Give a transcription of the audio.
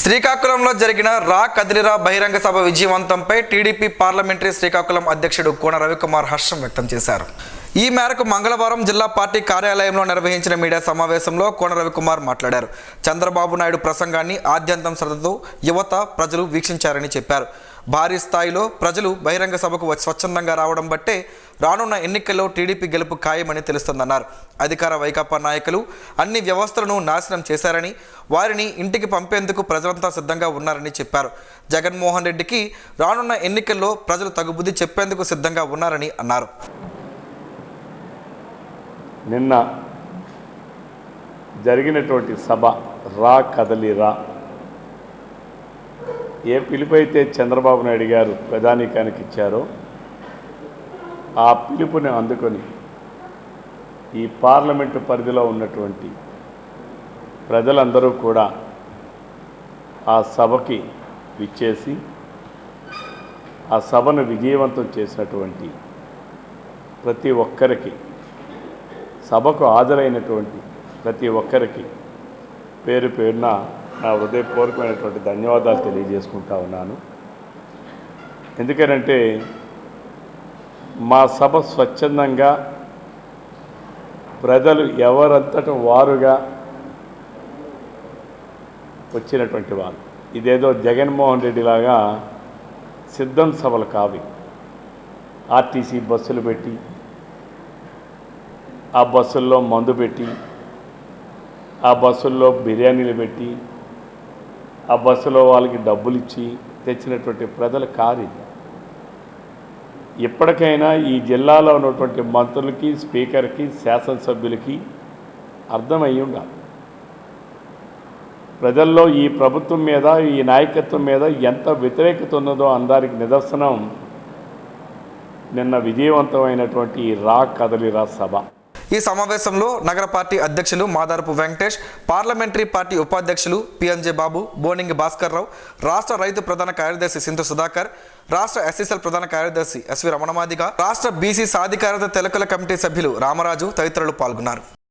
శ్రీకాకుళంలో జరిగిన రా కదిలిరా బహిరంగ సభ విజయవంతంపై టీడీపీ పార్లమెంటరీ శ్రీకాకుళం అధ్యక్షుడు కోన రవికుమార్ హర్షం వ్యక్తం చేశారు. ఈ మేరకు మంగళవారం జిల్లా పార్టీ కార్యాలయంలో నిర్వహించిన మీడియా సమావేశంలో కోన రవికుమార్ మాట్లాడారు. చంద్రబాబు నాయుడు ప్రసంగాన్ని ఆద్యంతం శ్రద్ధతో యువత ప్రజలు వీక్షించారని చెప్పారు. భారీ స్థాయిలో ప్రజలు బహిరంగ సభకు స్వచ్ఛందంగా రావడం బట్టే రానున్న ఎన్నికల్లో టీడీపీ గెలుపు ఖాయమని తెలుస్తోందన్నారు. అధికార వైకాపా నాయకులు అన్ని వ్యవస్థలను నాశనం చేశారని వారిని ఇంటికి పంపేందుకు ప్రజలంతా సిద్ధంగా ఉన్నారని చెప్పారు. జగన్మోహన్ రెడ్డికి రానున్న ఎన్నికల్లో ప్రజలు తగుబుద్ధి చెప్పేందుకు సిద్ధంగా ఉన్నారని అన్నారు. నిన్న జరిగినటువంటి సభ రా కదలి రా. ఏ పిలుపైతే చంద్రబాబు నాయుడు గారు ప్రధానికానికి ఇచ్చారో ఆ పిలుపుని అందుకొని ఈ పార్లమెంటు పరిధిలో ఉన్నటువంటి ప్రజలందరూ కూడా ఆ సభకి విచ్చేసి ఆ సభను విజయవంతం చేసినటువంటి ప్రతి ఒక్కరికి సభకు హాజరైనటువంటి ప్రతి ఒక్కరికి పేరు పేరున నా హృదయపూర్వకమైనటువంటి ధన్యవాదాలు తెలియజేసుకుంటా ఉన్నాను. ఎందుకనంటే మా సభ స్వచ్ఛందంగా ప్రజలు ఎవరంతట వారుగా వచ్చినటువంటి వారు ఇదేదో జగన్మోహన్ రెడ్డి లాగా సిద్ధం సభలు కావి ఆర్టీసీ బస్సులు పెట్టి ఆ బస్సుల్లో మందు పెట్టి ఆ బస్సుల్లో బిర్యానీలు పెట్టి ఆ బస్సులో వాళ్ళకి డబ్బులు ఇచ్చి తెచ్చినటువంటి ప్రజలు కాదు ఇది. ఇప్పటికైనా ఈ జిల్లాలో ఉన్నటువంటి మంత్రులకి స్పీకర్కి శాసనసభ్యులకి అర్థమయ్యి ఉండాలి. ప్రజల్లో ఈ ప్రభుత్వం మీద ఈ నాయకత్వం మీద ఎంత వ్యతిరేకత ఉన్నదో అందరికి నిదర్శనం నిన్న విజయవంతమైనటువంటి రా కదలిరా సభ. ఈ సమావేశంలో నగర పార్టీ అధ్యక్షులు మాదారపు వెంకటేష్ పార్లమెంటరీ పార్టీ ఉపాధ్యక్షులు పిఎన్జే బాబు బోనింగి భాస్కర్ రావు రాష్ట్ర రైతు ప్రధాన కార్యదర్శి సింధు సుధాకర్ రాష్ట్ర ఎస్ఎస్ఎల్ ప్రధాన కార్యదర్శి ఎస్వి రమణమాదిగ రాష్ట్ర బీసీ సాధికారత తెలకల కమిటీ సభ్యులు రామరాజు తదితరులు పాల్గొన్నారు.